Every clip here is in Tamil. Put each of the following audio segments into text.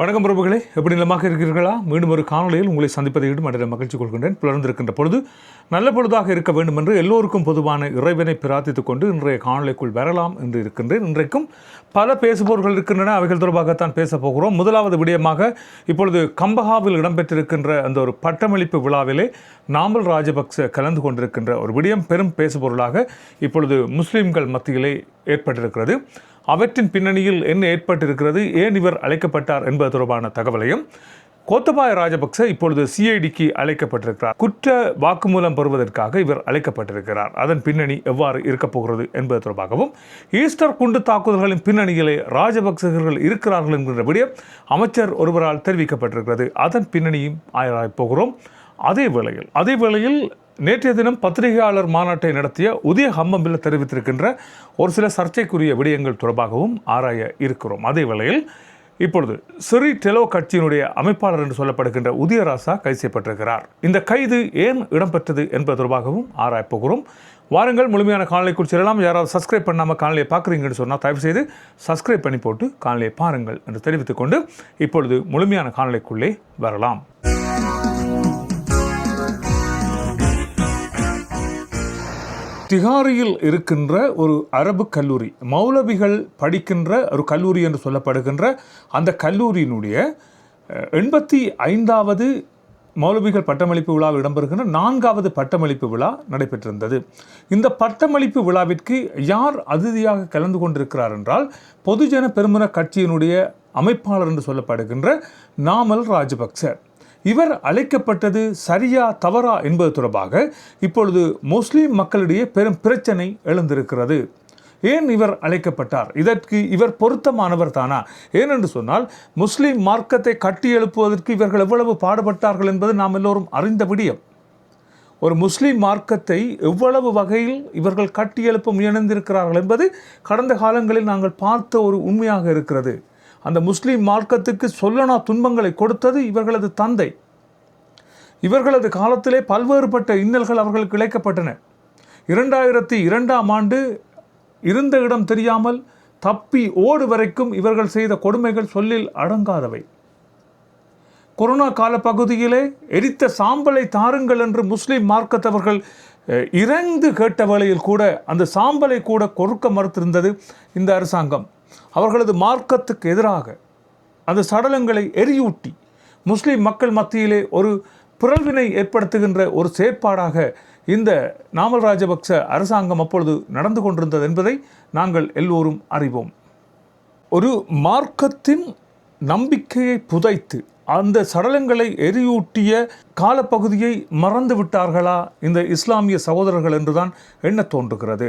வணக்கம் பிரபுகளே. எப்படி நிலமாக இருக்கிறீர்களா? மீண்டும் ஒரு காணொலியில் உங்களை சந்திப்பதை விட்டு மற்ற மகிழ்ச்சி கொள்கின்றேன். பிளர்ந்திருக்கின்ற பொழுது நல்ல பொழுதாக இருக்க வேண்டும் என்று எல்லோருக்கும் பொதுவான இறைவனை பிரார்த்தித்துக் கொண்டு இன்றைய காணொலிக்குள் வரலாம் என்று இருக்கின்றேன். இன்றைக்கும் பல பேசுபவர்கள் இருக்கின்றன. அவைகள் தொடர்பாகத்தான் பேசப் போகிறோம். முதலாவது விடயமாக இப்பொழுது கம்பஹாவில் இடம்பெற்றிருக்கின்ற அந்த ஒரு பட்டமளிப்பு விழாவிலே நாமல் ராஜபக்ச கலந்து கொண்டிருக்கின்ற ஒரு விடயம். பெரும் பேசுபொருளாக இப்பொழுது முஸ்லீம்கள் மத்தியிலே ஏற்பட்டிருக்கிறது. அவற்றின் பின்னணியில் என்ன ஏற்பட்டிருக்கிறது? ஏன் இவர் அழைக்கப்பட்டார் என்பது தொடர்பான தகவலையும் கோத்தபாய ராஜபக்ச இப்பொழுது சிஐடிக்கு அழைக்கப்பட்டிருக்கிறார். குற்ற வாக்குமூலம் பெறுவதற்காக இவர் அழைக்கப்பட்டிருக்கிறார். அதன் பின்னணி எவ்வாறு இருக்கப் போகிறது என்பது தொடர்பாகவும் ஈஸ்டர் குண்டு தாக்குதல்களின் பின்னணியிலே ராஜபக்சகர்கள் இருக்கிறார்கள் என்கின்றபடி அமைச்சர் ஒருவரால் தெரிவிக்கப்பட்டிருக்கிறது. அதன் பின்னணியும் ஆராயப் போகிறோம். அதே வேளையில் அதே வேளையில் நேற்றைய தினம் பத்திரிகையாளர் மாநாட்டை நடத்திய உதய ஹம்மம்பில் தெரிவித்திருக்கின்ற ஒரு சில சர்ச்சைக்குரிய விடயங்கள் தொடர்பாகவும் ஆராய இருக்கிறோம். அதே வேளையில் இப்பொழுது சிறி டெலோ கட்சியினுடைய அமைப்பாளர் என்று சொல்லப்படுகின்ற உதயராசா கைது செய்யப்பட்டிருக்கிறார். இந்த கைது ஏன் இடம்பெற்றது என்பது தொடர்பாகவும் ஆராயப்போகிறோம் வாருங்கள் முழுமையான காணொலிக்குள் செல்லலாம். யாராவது சப்ஸ்கிரைப் பண்ணாமல் காணொலியை பார்க்குறீங்கன்னு சொன்னால் தயவு செய்து சப்ஸ்கிரைப் பண்ணி போட்டு காணொலியை பாருங்கள் என்று தெரிவித்துக்கொண்டு இப்பொழுது முழுமையான காணொலிக்குள்ளே வரலாம். திகாரியில் இருக்கின்ற ஒரு அரபு கல்லூரி மௌலவிகள் படிக்கின்ற ஒரு கல்லூரி என்று சொல்லப்படுகின்ற அந்த கல்லூரியினுடைய எண்பத்தி ஐந்தாவது மௌலவிகள் பட்டமளிப்பு விழாவில் இடம்பெறுகின்ற நான்காவது பட்டமளிப்பு விழா நடைபெற்றிருந்தது. இந்த பட்டமளிப்பு விழாவிற்கு யார் அதிதியாக கலந்து கொண்டிருக்கிறார் என்றால் பொதுஜன பெருமன கட்சியினுடைய அமைப்பாளர் என்று சொல்லப்படுகின்ற நாமல் ராஜபக்ச. இவர் அழைக்கப்பட்டது சரியா தவறா என்பது தொடர்பாக இப்பொழுது முஸ்லீம் மக்களிடையே பெரும் பிரச்சனை எழுந்திருக்கிறது. ஏன் இவர் அழைக்கப்பட்டார்? இதற்கு இவர் பொருத்தமானவர் தானா? ஏனென்று சொன்னால் முஸ்லீம் மார்க்கத்தை கட்டி எழுப்புவதற்கு இவர்கள் எவ்வளவு பாடுபட்டார்கள் என்பது நாம் எல்லோரும் அறிந்த விடியம். ஒரு முஸ்லீம் மார்க்கத்தை எவ்வளவு வகையில் இவர்கள் கட்டி எழுப்ப முயன்றிருக்கிறார்கள் என்பது கடந்த காலங்களில் நாங்கள் பார்த்த ஒரு உண்மையாக இருக்கிறது. அந்த முஸ்லீம் மார்க்கத்துக்கு சொல்லனா துன்பங்களை கொடுத்தது இவர்களது தந்தை. இவர்களது காலத்திலே பல்வேறுபட்ட இன்னல்கள் அவர்களுக்கு இழைக்கப்பட்டன. இரண்டாயிரத்தி இரண்டாம் ஆண்டு இருந்த இடம் தெரியாமல் தப்பி ஓடு வரைக்கும் இவர்கள் செய்த கொடுமைகள் சொல்லில் அடங்காதவை. கொரோனா கால பகுதியிலே எரித்த சாம்பலை தாருங்கள் என்று முஸ்லீம் மார்க்கத்தவர்கள் இறந்து கேட்ட வேளையில் கூட அந்த சாம்பலை கூட கொடுக்க மறுத்திருந்தது இந்த அரசாங்கம். அவர்களது மார்க்கத்துக்கு எதிராக அந்த சடலங்களை எரியூட்டி முஸ்லீம் மக்கள் மத்தியிலே ஒரு பிறழ்வினை ஏற்படுத்துகின்ற ஒரு செயற்பாடாக இந்த நாமல் ராஜபக்ச அரசாங்கம் அப்பொழுது நடந்து கொண்டிருந்தது என்பதை நாங்கள் எல்லோரும் அறிவோம். ஒரு மார்க்கத்தின் நம்பிக்கையை புதைத்து அந்த சடலங்களை எரியூட்டிய காலப்பகுதியை மறந்து விட்டார்களா இந்த இஸ்லாமிய சகோதரர்கள் என்றுதான் என்ன தோன்றுகிறது.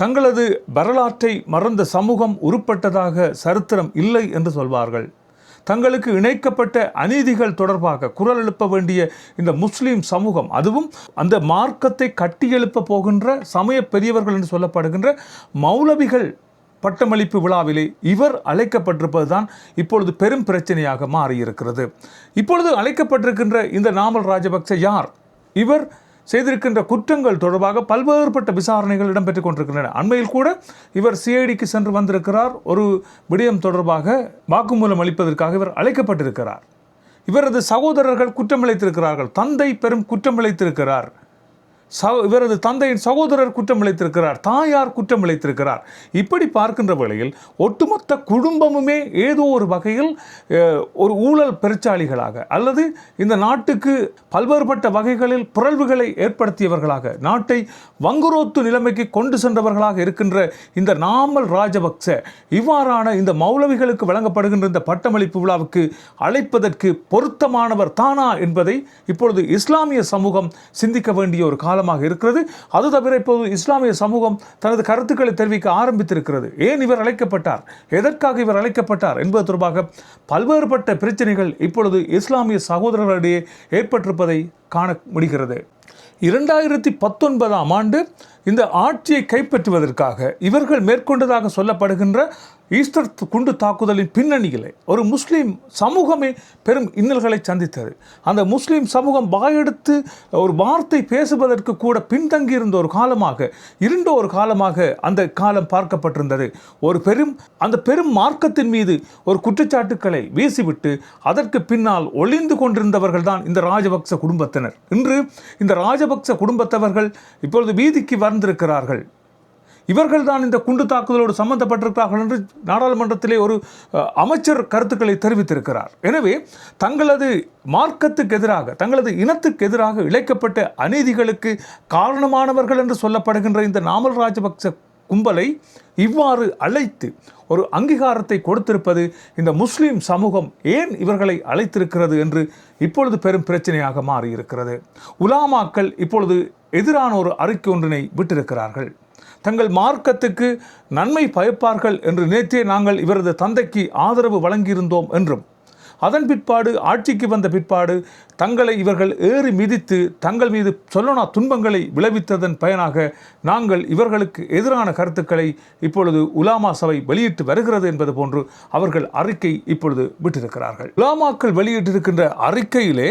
தங்களது வரலாற்றை மறந்த சமூகம் உருப்பட்டதாக சரித்திரம் இல்லை என்று சொல்வார்கள். தங்களுக்கு இணைக்கப்பட்ட அநீதிகள் தொடர்பாக குரல் எழுப்ப வேண்டிய இந்த முஸ்லீம் சமூகம் அதுவும் அந்த மார்க்கத்தை கட்டியெழுப்ப போகின்ற சமய பெரியவர்கள் என்று சொல்லப்படுகின்ற மௌலவிகள் பட்டமளிப்பு விழாவிலே இவர் அழைக்கப்பட்டிருப்பதுதான் இப்பொழுது பெரும் பிரச்சனையாக மாறியிருக்கிறது. இப்பொழுது அழைக்கப்பட்டிருக்கின்ற இந்த நாமல் ராஜபக்ச யார்? இவர் செய்திருக்கின்ற குற்றங்கள் தொடர்பாக பல்வேறுபட்ட விசாரணைகள் இடம்பெற்றுக் கொண்டிருக்கின்றன. அண்மையில் கூட இவர் சிஐடிக்கு சென்று வந்திருக்கிறார். ஒரு விடயம் தொடர்பாக வாக்குமூலம் அளிப்பதற்காக இவர் அழைக்கப்பட்டிருக்கிறார். இவரது சகோதரர்கள் குற்றமிழைத்திருக்கிறார்கள் தந்தை பெரும் குற்றமிழைத்திருக்கிறார் இவரது தந்தையின் சகோதரர் குற்றம் இழைத்திருக்கிறார் தாயார் குற்றம் இழைத்திருக்கிறார் இப்படி பார்க்கின்ற வேளையில் ஒட்டுமொத்த குடும்பமுமே ஏதோ ஒரு வகையில் ஒரு ஊழல் பெருச்சாளிகளாக அல்லது இந்த நாட்டுக்கு பல்வேறுபட்ட வகைகளில் புரள்வுகளை ஏற்படுத்தியவர்களாக நாட்டை வங்குரோத்து நிலைமைக்கு கொண்டு சென்றவர்களாக இருக்கின்ற இந்த நாமல் ராஜபக்ச இவ்வாறான இந்த மௌலவிகளுக்கு வழங்கப்படுகின்ற இந்த பட்டமளிப்பு விழாவுக்கு அழைப்பதற்கு பொருத்தமானவர் தானா என்பதை இப்பொழுது இஸ்லாமிய சமூகம் சிந்திக்க வேண்டிய ஒரு காலமாக இருக்கிறது. அது தவிர இப்போது இஸ்லாமிய சமூகம் தனது கருத்துக்களை தெரிவிக்க ஆரம்பித்திருக்கிறது. ஏன் இவர் அழைக்கப்பட்டார்? எதற்காக இவர் அழைக்கப்பட்டார் என்பது தொடர்பாக பல்வேறுபட்ட பிரச்சனைகள் இப்பொழுது இஸ்லாமிய சகோதரர்களிடையே ஏற்பட்டிருப்பதை காண முடிகிறது. இரண்டாயிரத்தி பத்தொன்பதாம் ஆண்டு இந்த ஆட்சியை கைப்பற்றுவதற்காக இவர்கள் மேற்கொண்டதாக சொல்லப்படுகின்ற ஈஸ்டர் குண்டு தாக்குதலின் பின்னணியிலே ஒரு முஸ்லீம் சமூகமே பெரும் இன்னல்களை சந்தித்தது. அந்த முஸ்லீம் சமூகம் வாயெடுத்து ஒரு வார்த்தை பேசுவதற்கு கூட பின்தங்கியிருந்த ஒரு காலமாக இருண்ட ஒரு காலமாக அந்த காலம் பார்க்கப்பட்டிருந்தது. ஒரு பெரும் அந்த பெரும் மார்க்கத்தின் மீது ஒரு குற்றச்சாட்டுக்களை வீசிவிட்டு அதற்கு பின்னால் ஒளிந்து கொண்டிருந்தவர்கள் தான் இந்த ராஜபக்ச குடும்பத்தினர். இன்று இந்த ராஜபக்ச குடும்பத்தவர்கள் இப்பொழுது வீதிக்கு வந்திருக்கிறார்கள். இவர்கள் தான் இந்த குண்டு தாக்குதலோடு சம்பந்தப்பட்டிருக்கிறார்கள் என்று நாடாளுமன்றத்திலே ஒரு அமைச்சர் கருத்துக்களை தெரிவித்திருக்கிறார். எனவே தங்களது மார்க்கத்துக்கு எதிராக தங்களது இனத்துக்கு எதிராக இழைக்கப்பட்ட அநீதிகளுக்கு காரணமானவர்கள் என்று சொல்லப்படுகின்ற இந்த நாமல் ராஜபக்ச கும்பலை இவ்வாறு அழைத்து ஒரு அங்கீகாரத்தை கொடுத்திருப்பது இந்த முஸ்லீம் சமூகம் ஏன் இவர்களை அழைத்திருக்கிறது என்று இப்பொழுது பெரும் பிரச்சனையாக மாறியிருக்கிறது. உலாமாக்கள் இப்பொழுது எதிரான ஒரு அறிக்கை ஒன்றினை விட்டிருக்கிறார்கள். தங்கள் மார்க்கத்துக்கு நன்மை பயப்பார்கள் என்று நேற்றே நாங்கள் இவரது தந்தைக்கு ஆதரவு வழங்கியிருந்தோம் என்றும் அதன் பிற்பாடு ஆட்சிக்கு வந்த பிற்பாடு தங்களை இவர்கள் ஏறி மிதித்து தங்கள் மீது சொல்லனா துன்பங்களை விளைவித்ததன் பயனாக நாங்கள் இவர்களுக்கு எதிரான கருத்துக்களை இப்பொழுது உலாமா சபை வெளியிட்டு வருகிறது என்பது போன்று அவர்கள் அறிக்கை இப்பொழுது விட்டிருக்கிறார்கள். உலாமாக்கள் வெளியிட்டிருக்கின்ற அறிக்கையிலே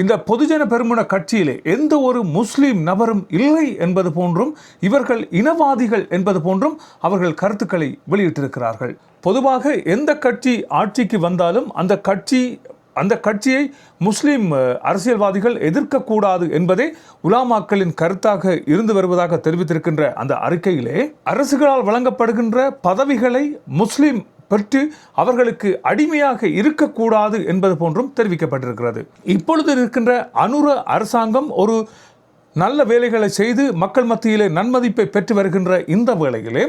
இந்த பொதுஜன பெருமுன கட்சியிலே எந்த ஒரு முஸ்லீம் நபரும் இல்லை என்பது போன்றும் இவர்கள் இனவாதிகள் என்பது போன்றும் அவர்கள் கருத்துக்களை வெளியிட்டிருக்கிறார்கள். பொதுவாக எந்த கட்சி ஆட்சிக்கு வந்தாலும் அந்த கட்சி அந்த கட்சியை முஸ்லீம் அரசியல்வாதிகள் எதிர்க்கக்கூடாது என்பதே உலாமாக்களின் கருத்தாக இருந்து வருவதாக தெரிவித்திருக்கின்ற அந்த அறிக்கையிலே அரசுகளால் வழங்கப்படுகின்ற பதவிகளை முஸ்லீம் பெற்று அவர்களுக்கு அடிமையாக இருக்கக்கூடாது என்பது போன்றும் தெரிவிக்கப்பட்டிருக்கிறது. இப்பொழுது இருக்கின்ற அனுர அரசாங்கம் ஒரு நல்ல வேலைகளை செய்து மக்கள் மத்தியிலே நன்மதிப்பை பெற்று வருகின்ற இந்த வேளையிலே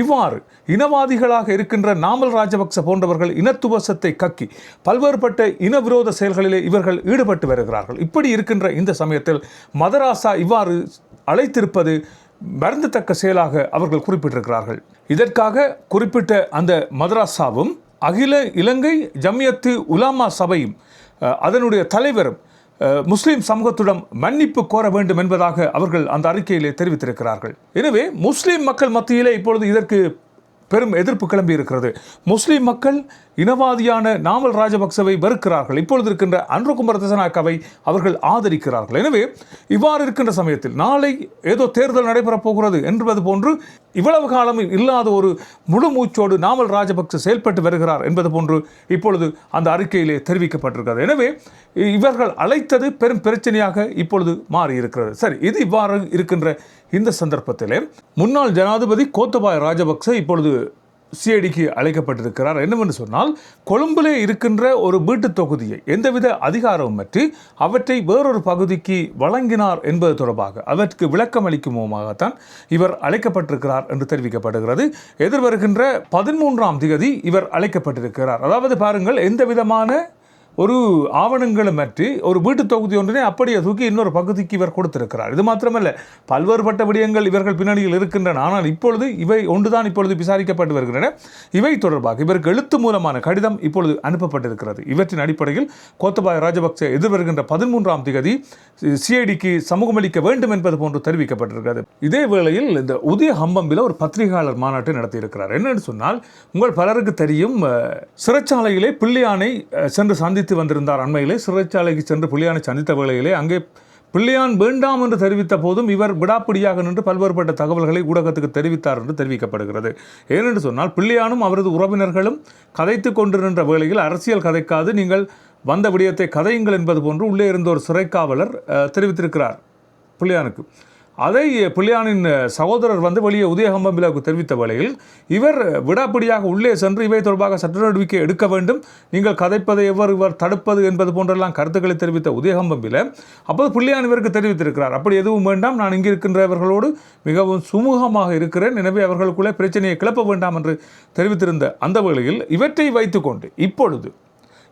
இவ்வாறு இனவாதிகளாக இருக்கின்ற நாமல் ராஜபக்ச போன்றவர்கள் இனத்துவசத்தை கக்கி பல்வேறுபட்ட இன விரோத செயல்களிலே இவர்கள் ஈடுபட்டு வருகிறார்கள். இப்படி இருக்கின்ற இந்த சமயத்தில் மதராசா இவ்வாறு அழைத்திருப்பது வருந்தத்தக்க செயலாக அவர்கள் குறிப்பிட்டிருக்கிறார்கள். இதற்காக குறிப்பிட்ட அந்த மதராசாவும் அகில இலங்கை ஜம்யத்து உலாமா சபையும் அதனுடைய தலைவரும் முஸ்லீம் சமூகத்திடம் மன்னிப்பு கோர வேண்டும் என்பதாக அவர்கள் அந்த அறிக்கையிலே தெரிவித்திருக்கிறார்கள். எனவே முஸ்லீம் மக்கள் மத்தியிலே இப்பொழுது இதற்கு பெரும் எதிர்ப்பு கிளம்பி இருக்கிறது. முஸ்லிம் மக்கள் இனவாதியான நாமல் ராஜபக்சவை வெறுக்கிறார்கள். இப்பொழுது இருக்கின்ற அன்றுகுமார் திசநாயக்காவை அவர்கள் ஆதரிக்கிறார்கள். எனவே இவ்வாறு இருக்கின்ற சமயத்தில் நாளை ஏதோ தேர்தல் நடைபெறப் போகிறது என்பது போன்று இவ்வளவு காலம் இல்லாத ஒரு முழு மூச்சோடு நாமல் ராஜபக்ச செயல்பட்டு வருகிறார் என்பது போன்று இப்பொழுது அந்த அறிக்கையிலே தெரிவிக்கப்பட்டிருக்கிறது. எனவே இவர்கள் அழைத்தது பெரும் பிரச்சனையாக இப்பொழுது மாறி இருக்கிறது சரி இது இவ்வாறு இருக்கின்ற இந்த சந்தர்ப்பத்திலே முன்னாள் ஜனாதிபதி கோத்தபாய ராஜபக்ச இப்பொழுது சிஐடிக்கு அழைக்கப்பட்டிருக்கிறார். என்னவென்று சொன்னால் கொழும்பிலே இருக்கின்ற ஒரு வீட்டுத் தொகுதியை எந்தவித அதிகாரமும் பற்றி அவற்றை வேறொரு பகுதிக்கு வழங்கினார் என்பது தொடர்பாக அவற்றுக்கு விளக்கம் அளிக்கும் இவர் அழைக்கப்பட்டிருக்கிறார் என்று தெரிவிக்கப்படுகிறது. எதிர்வருகின்ற பதிமூன்றாம் திகதி இவர் அழைக்கப்பட்டிருக்கிறார். அதாவது பாருங்கள் எந்த விதமான ஒரு ஆவணங்களும் மற்றி ஒரு வீட்டு தொகுதி ஒன்றினை அப்படியே தூக்கி இன்னொரு பகுதிக்கு இவர் கொடுத்திருக்கிறார். இது மாத்திரமல்ல பல்வேறுபட்ட விடயங்கள் இவர்கள் பின்னணியில் இருக்கின்றன. ஆனால் இப்பொழுது இவை ஒன்றுதான் இப்பொழுது விசாரிக்கப்பட்டு வருகின்றன. இவை தொடர்பாக இவருக்கு எழுத்து மூலமான கடிதம் இப்பொழுது அனுப்பப்பட்டிருக்கிறது. இவற்றின் அடிப்படையில் கோத்தபாய ராஜபக்சே எதிர்வருகின்ற பதிமூன்றாம் திகதி சிஐடிக்கு சமூகமளிக்க வேண்டும் என்பது போன்று தெரிவிக்கப்பட்டிருக்கிறது. இதே வேளையில் இந்த உதய ஹம்பம்பில் ஒரு பத்திரிகையாளர் மாநாட்டை நடத்தியிருக்கிறார். என்னன்னு சொன்னால் உங்கள் பலருக்கு தெரியும் சிறைச்சாலையிலே பிள்ளையானை சென்று சென்று சந்தித்து வந்திருந்தார். அண்மையிலே சிறைச்சாலைக்கு சென்று பிள்ளையானை சந்தித்த வேளையிலே அங்கே பிள்ளையான் வேண்டாம் என்று தெரிவித்த போதும் இவர் விடாப்பிடியாக நின்று பல்வேறுபட்ட தகவல்களை ஊடகத்துக்கு தெரிவித்தார் என்று தெரிவிக்கப்படுகிறது. ஏனென்று சொன்னால் பிள்ளையானும் அவரது உறவினர்களும் கதைத்து கொண்டிருந்த வேளையில் அரசியல் கதைக்காது நீங்கள் வந்த விடயத்தை கதையுங்கள் என்பது போன்று உள்ளே இருந்த ஒரு சிறைக்காவலர் தெரிவித்திருக்கிறார். பிள்ளையானுக்கு அதை பிள்ளையானின் சகோதரர் வந்து வெளியே உதயகம்பம்பிலாவுக்கு தெரிவித்த வேளையில் இவர் விடாப்பிடியாக உள்ளே சென்று இவை தொடர்பாக சட்ட நடவடிக்கை எடுக்க வேண்டும். நீங்கள் கதைப்பதை எவ்வாறு இவர் தடுப்பது என்பது போன்றெல்லாம் கருத்துக்களை தெரிவித்த உதயகம்பம்பில அப்போது பிள்ளையான் இவருக்கு தெரிவித்திருக்கிறார். அப்படி எதுவும் வேண்டாம் நான் இங்கே இருக்கின்றவர்களோடு மிகவும் சுமூகமாக இருக்கிறேன். எனவே அவர்களுக்குள்ளே பிரச்சனையை கிளப்ப வேண்டாம் என்று தெரிவித்திருந்த அந்த வேளையில் இவற்றை வைத்துக்கொண்டு இப்பொழுது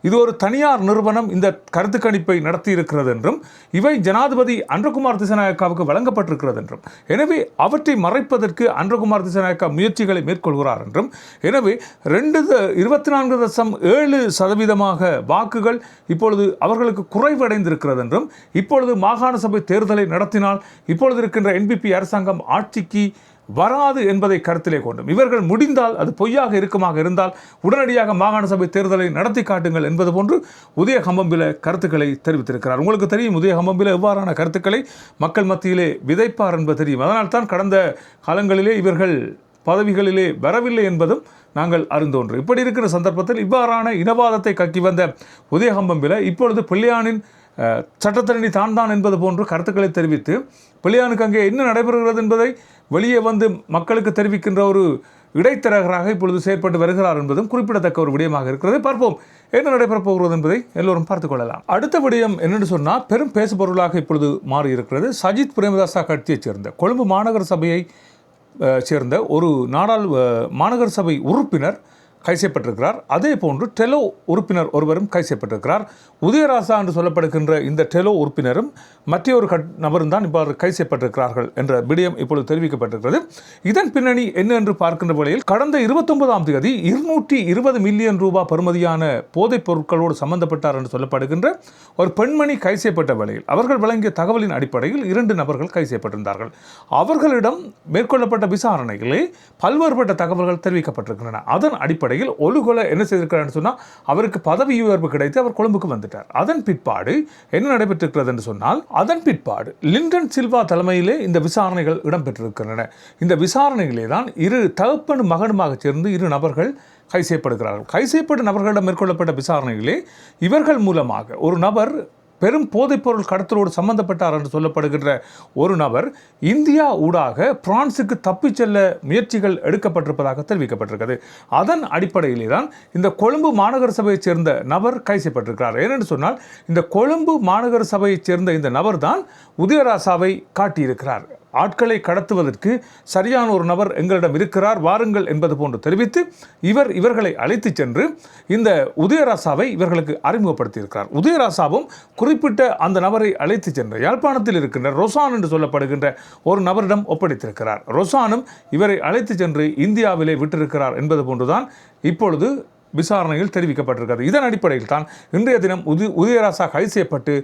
இது ஒரு தனியார் நிறுவனம் இந்த கருத்து கணிப்பை நடத்தி இருக்கிறது என்றும் இவை ஜனாதிபதி அன்றகுமார் திசநாயக்காவுக்கு வழங்கப்பட்டிருக்கிறது என்றும். எனவே அவற்றை மறைப்பதற்கு அன்றகுமார் திசநாயக்கா முயற்சிகளை மேற்கொள்கிறார் என்றும். எனவே ரெண்டு இருபத்தி நான்கு தசம் ஏழு சதவீதமாக வாக்குகள் இப்பொழுது அவர்களுக்கு குறைவடைந்திருக்கிறது என்றும் இப்பொழுது மாகாண சபை தேர்தலை நடத்தினால் இப்பொழுது இருக்கின்ற என்பிபி அரசாங்கம் ஆட்சிக்கு வராது என்பதை கருத்திலே கொண்டும். இவர்கள் முடிந்தால் அது பொய்யாக இருக்குமாக இருந்தால் உடனடியாக மாகாண சபை தேர்தலை நடத்தி காட்டுங்கள் என்பது போன்று உதய ஹம்பம்பில கருத்துக்களை தெரிவித்திருக்கிறார். உங்களுக்கு தெரியும் உதய ஹம்பம்பில எவ்வாறான கருத்துக்களை மக்கள் மத்தியிலே விதைப்பார் என்பது தெரியும். அதனால் தான் கடந்த காலங்களிலே இவர்கள் பதவிகளிலே வரவில்லை என்பதும் நாங்கள் அறிந்தோன்று. இப்படி இருக்கிற சந்தர்ப்பத்தில் இவ்வாறான இனவாதத்தை கக்கி வந்த உதயகம்பம்பில இப்பொழுது பிள்ளையானின் அஹ், சட்டத்தரணி தான் தான் என்பது போன்று கருத்துக்களை தெரிவித்து பிள்ளையானுக்கு அங்கே என்ன நடைபெறுகிறது என்பதை வெளியே வந்து மக்களுக்கு தெரிவிக்கின்ற ஒரு இடைத்தரகராக இப்பொழுது செயற்பட்டு வருகிறார் என்பதும் குறிப்பிடத்தக்க ஒரு விடயமாக இருக்கிறது பார்ப்போம். என்ன நடைபெறப் போகிறது என்பதை எல்லோரும் பார்த்துக்கொள்ளலாம் அடுத்த விடயம் என்னென்னு சொன்னால் பெரும் பேசுபொருளாக இப்பொழுது மாறி இருக்கிறது சஜித் பிரேமதாசா கட்சியைச் சேர்ந்த கொழும்பு மாநகர சபையை சேர்ந்த ஒரு நாடாள் மாநகர சபை உறுப்பினர் கை செய்யப்பட்டிருக்கிறார். அதே போன்று டெலோ உறுப்பினர் ஒருவரும் கை செய்யப்பட்டிருக்கிறார். உதயராசா என்று சொல்லப்படுகின்ற இந்த டெலோ உறுப்பினரும் மற்றொரு கட் நபரும் தான் இவ்வாறு கை செய்யப்பட்டிருக்கிறார்கள் என்ற விடயம் இப்பொழுது தெரிவிக்கப்பட்டிருக்கிறது. இதன் பின்னணி என்ன என்று பார்க்கின்ற வேளையில் கடந்த இருபத்தொன்பதாம் தேதி இருநூற்றி இருபது மில்லியன் ரூபாய் பெறுமதியான போதைப் பொருட்களோடு சம்பந்தப்பட்டார் என்று சொல்லப்படுகின்ற ஒரு பெண்மணி கை செய்யப்பட்ட வேளையில் அவர்கள் வழங்கிய தகவலின் அடிப்படையில் இரண்டு நபர்கள் கை செய்யப்பட்டிருந்தார்கள். அவர்களிடம் மேற்கொள்ளப்பட்ட விசாரணைகளே பல்வேறுபட்ட தகவல்கள் தெரிவிக்கப்பட்டிருக்கின்றன. அதன் அடிப்படையில் ஒழுகொலை என்ன செய்திருக்கிறார் சொன்னால் அவருக்கு பதவி உயர்வு கிடைத்து அவர் கொழும்புக்கு வந்துட்டார். அதன் பிற்பாடு என்ன நடைபெற்றிருக்கிறது என்று சொன்னால் அதன் பிற்பாடு லிண்டன் சில்வா தலைமையிலே இந்த விசாரணைகள் இடம்பெற்றிருக்கின்றன. இந்த விசாரணைகளே தான் இரு தகப்பனும் மகனுமாக சேர்ந்து இரு நபர்கள் கை செய்யப்படுகிறார்கள் கை செய்யப்பட்ட நபர்களிடம் மேற்கொள்ளப்பட்ட விசாரணைகளே இவர்கள் மூலமாக ஒரு நபர் பெரும் போதைப்பொருள் கடத்தலோடு சம்பந்தப்பட்டார் என்று சொல்லப்படுகின்ற ஒரு நபர் இந்தியா ஊடாக பிரான்சுக்கு தப்பிச் செல்ல முயற்சிகள் எடுக்கப்பட்டிருப்பதாக தெரிவிக்கப்பட்டிருக்கிறது. அதன் அடிப்படையிலே தான் இந்த கொழும்பு மாநகர சபையைச் சேர்ந்த நபர் கைசப்பட்டிருக்கிறார். ஏனென்று சொன்னால் இந்த கொழும்பு மாநகர சபையைச் சேர்ந்த இந்த நபர் தான் உதயராசாவை காட்டியிருக்கிறார். ஆட்களை கடத்துவதற்கு சரியான ஒரு நபர் எங்களிடம் இருக்கிறார் வாருங்கள் என்பது போன்று தெரிவித்து இவர் இவர்களை அழைத்துச் சென்று இந்த உதயராசாவை இவர்களுக்கு அறிமுகப்படுத்தியிருக்கிறார். உதயராசாவும் குறிப்பிட்ட அந்த நபரை அழைத்துச் சென்று யாழ்ப்பாணத்தில் இருக்கின்ற ரொசான் என்று சொல்லப்படுகின்ற ஒரு நபரிடம் ஒப்படைத்திருக்கிறார். ரொசானும் இவரை அழைத்துச் சென்று இந்தியாவிலே விட்டிருக்கிறார் என்பது போன்றுதான் இப்பொழுது விசாரணையில் தெரிவிக்கப்பட்டிருக்கிறது. இதன் அடிப்படையில் தான் இன்றைய தினம் உது உதயராசா கைது செய்யப்பட்டு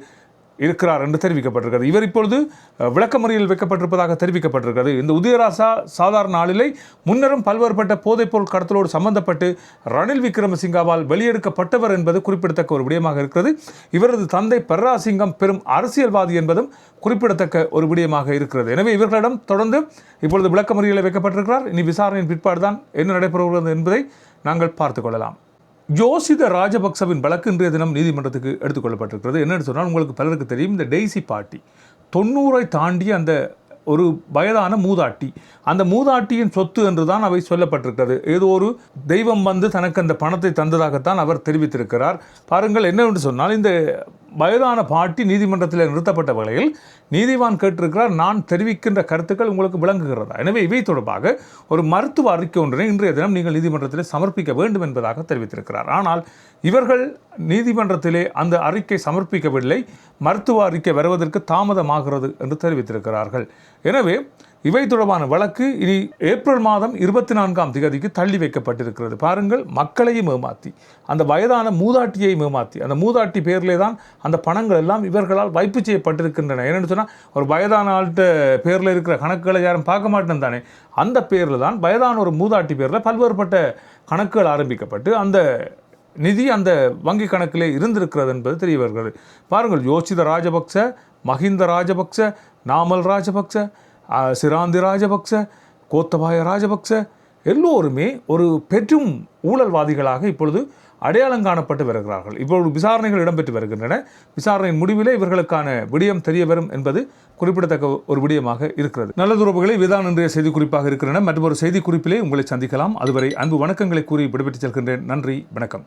இருக்கிறார் என்று தெரிவிக்கப்பட்டிருக்கிறது. இவர் இப்பொழுது அஹ், விளக்கமறியல் வைக்கப்பட்டிருப்பதாக தெரிவிக்கப்பட்டிருக்கிறது. இந்த உதயராசா சாதாரண ஆளிலை முன்னரும் பல்வேறுபட்ட போதைப்பொருள் கடத்தலோடு சம்பந்தப்பட்டு ரணில் விக்ரமசிங்காவால் வெளியெடுக்கப்பட்டவர் என்பது குறிப்பிடத்தக்க ஒரு விடயமாக இருக்கிறது. இவரது தந்தை பெர்ராசிங்கம் பெரும் அரசியல்வாதி என்பதும் குறிப்பிடத்தக்க ஒரு விடயமாக இருக்கிறது. எனவே இவர்களிடம் தொடர்ந்து இப்பொழுது விளக்கமறியலை வைக்கப்பட்டிருக்கிறார். இனி விசாரணையின் பிற்பாடு தான் என்ன நடைபெறுகிறது என்பதை நாங்கள் பார்த்துக்கொள்ளலாம் யோசித ராஜபக்சவின் வழக்கு இன்றைய தினம் நீதிமன்றத்துக்கு எடுத்துக்கொள்ளப்பட்டிருக்கிறது என்னென்னு சொன்னால் உங்களுக்கு பலருக்கு தெரியும் இந்த டெய்சி பார்ட்டி தொண்ணூறை தாண்டிய அந்த ஒரு வயதான மூதாட்டி அந்த மூதாட்டியின் சொத்து என்று தான் அவை சொல்லப்பட்டிருக்கிறது. ஏதோ ஒரு தெய்வம் வந்து தனக்கு அந்த பணத்தை தந்ததாகத்தான் அவர் தெரிவித்திருக்கிறார். பாருங்கள் என்னவென்று சொன்னால் இந்த வயதான பாட்டி நீதிமன்றத்தில் நிறுத்தப்பட்ட வேளையில் நீதிவான் கேட்டிருக்கிறார் நான் தெரிவிக்கின்ற கருத்துக்கள் உங்களுக்கு விளங்குகிறதா? எனவே இவை தொடர்பாக ஒரு மருத்துவ அறிக்கை ஒன்றினை இன்றைய தினம் நீங்கள் நீதிமன்றத்தில் சமர்ப்பிக்க வேண்டும் என்பதாக தெரிவித்திருக்கிறார். ஆனால் இவர்கள் நீதிமன்றத்திலே அந்த அறிக்கை சமர்ப்பிக்கவில்லை மருத்துவ அறிக்கை வருவதற்கு தாமதமாகிறது என்று தெரிவித்திருக்கிறார்கள். எனவே இவை தொடர்பான வழக்கு இனி ஏப்ரல் மாதம் இருபத்தி நான்காம் திகதிக்கு தள்ளி வைக்கப்பட்டிருக்கிறது. பாருங்கள் மக்களையும் ஏமாற்றி அந்த வயதான மூதாட்டியை ஏமாற்றி அந்த மூதாட்டி பேரிலே தான் அந்த பணங்கள் எல்லாம் இவர்களால் வைப்பு செய்யப்பட்டிருக்கின்றன. ஏன்னு சொன்னால் ஒரு வயதான ஆள்கிட்ட பேரில் இருக்கிற கணக்குகளை யாரும் பார்க்க மாட்டேன் தானே? அந்த பேரில் தான் வயதான ஒரு மூதாட்டி பேரில் பல்வேறுபட்ட கணக்குகள் ஆரம்பிக்கப்பட்டு அந்த நிதி அந்த வங்கி கணக்கிலே இருந்திருக்கிறது என்பது தெரிய வருகிறது பாருங்கள் யோசித ராஜபக்ச மஹிந்த ராஜபக்ச நாமல் ராஜபக்ச சிராந்தி ராஜபக்ச கோத்தபாய ராஜபக்ச எல்லோருமே ஒரு பெரும் ஊழல்வாதிகளாக இப்பொழுது அடையாளம் காணப்பட்டு வருகிறார்கள். இப்பொழுது விசாரணைகள் இடம்பெற்று வருகின்றன. விசாரணையின் முடிவிலே இவர்களுக்கான விடயம் தெரிய வரும் என்பது குறிப்பிடத்தக்க ஒரு விடயமாக இருக்கிறது. நல்ல உறவுகளை விதான் இன்றைய செய்தி குறிப்பாக இருக்கின்றன. மற்றொரு செய்தி குறிப்பிலே உங்களை சந்திக்கலாம். அதுவரை அன்பு வணக்கங்களை கூறி விடுபட்டு செல்கின்றேன். நன்றி வணக்கம்.